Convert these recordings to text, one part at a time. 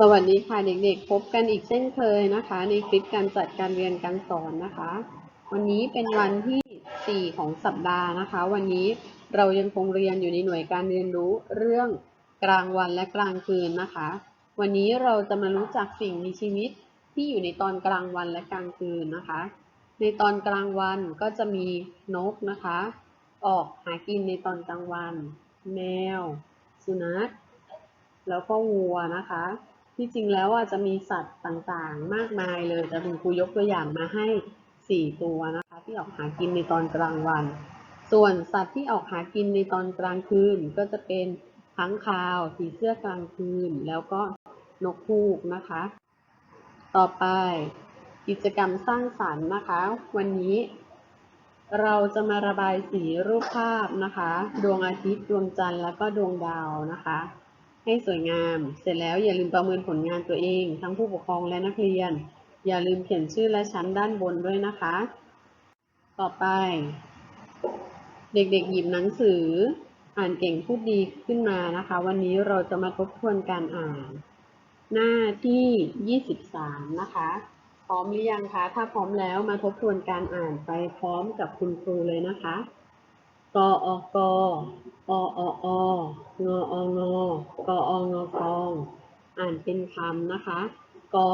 สวัสดีค่ะเด็กๆ พบกันอีกเช่นเคยนะคะ ในคลิปการจัดการเรียนการสอนนะคะ วันนี้เป็นวันที่ 4 ของสัปดาห์นะคะ วันนี้เรายังคงเรียนอยู่ในหน่วยการเรียนรู้เรื่องกลางวันและกลางคืนนะคะ วันนี้เราจะมารู้จักสิ่งมีชีวิตที่อยู่ในตอนกลางวันและกลางคืนนะคะ ในตอนกลางวันก็จะมีนกนะคะ ออกหากินในตอนกลางวัน แมว สุนัขแล้วก็วัวนะคะ ที่จริงแล้วอะจะมีสัตว์ต่างๆ มากมายเลย แต่คุณครูยกตัวอย่างมาให้4ตัวนะคะ ที่ออกหากินในตอนกลางวัน ส่วนสัตว์ที่ออกหากินในตอนกลางคืนก็จะเป็นค้างคาวผีเสื้อกลางคืน แล้วก็นกฮูกนะคะ ต่อไปกิจกรรมสร้างสรรค์นะคะ วันนี้เราจะมาระบายสีรูปภาพนะคะ ดวงอาทิตย์ ดวงจันทร์ แล้วก็ดวงดาวนะคะ ให้สวยงาม เสร็จแล้วอย่าลืมประเมินผลงานตัวเอง ทั้งผู้ปกครองและนักเรียน อย่าลืมเขียนชื่อและชั้นด้านบนด้วยนะคะ ต่อไป เด็กๆหยิบหนังสือ อ่านเก่งพูดดีขึ้นมานะคะ วันนี้เราจะมาทบทวนการอ่าน หน้าที่ 23 นะคะ พร้อมหรือยังคะ ถ้าพร้อมแล้วมาทบทวนการอ่านไปพร้อมกับคุณครูเลยนะคะกออก อออององกองกองอ่านเป็นคำนะคะกอ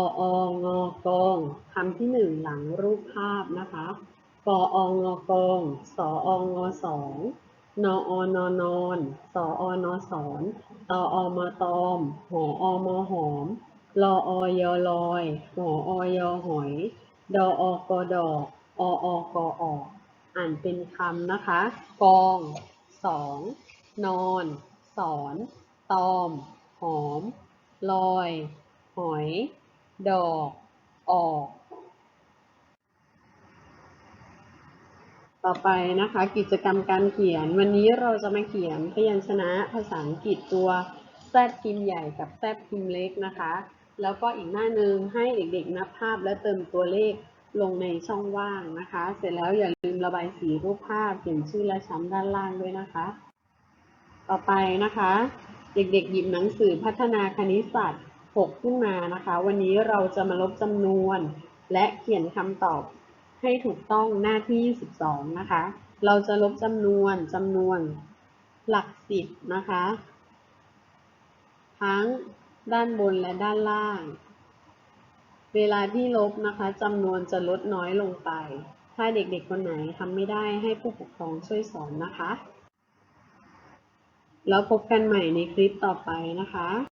งกองคำที่หนึ่งหลังรูปภาพนะคะ กองกองสองสองนอนอนอนสอนอสอนตอมตอมหออมหอมลออยลอยหออยหอย ดออกดอกออกออกอ่านเป็นคำนะคะ กอง สองนอน สอน ตอม หอม ลอย หอย ดอก ออก ต่อไปนะคะ กิจกรรมการเขียน วันนี้เราจะมาเขียนพยัญชนะภาษาอังกฤษตัวแซดพิมพ์ใหญ่กับแซดพิมพ์เล็กนะคะ แล้วก็อีกหน้าหนึ่งให้เด็กๆนับภาพและเติมตัวเลข ลงในช่องว่างนะคะ เสร็จแล้วอย่าลืมระบายสีรูปภาพเขียนชื่อและชั้นด้านล่างด้วยนะคะ ต่อไปนะคะ เด็กๆหยิบหนังสือพัฒนาคณิตศาสตร์ 6 ขึ้นมานะคะ วันนี้เราจะมาลบจำนวน และเขียนคำตอบให้ถูกต้องหน้าที่ 12 นะคะ เราจะลบจำนวนจำนวนหลักสิบนะคะ ทั้งด้านบนและด้านล่าง เวลาที่ลบนะคะจำนวนจะลดน้อยลงไป ถ้าเด็กๆคนไหนทำไม่ได้ให้ผู้ปกครองช่วยสอนนะคะ แล้วพบกันใหม่ในคลิปต่อไปนะคะ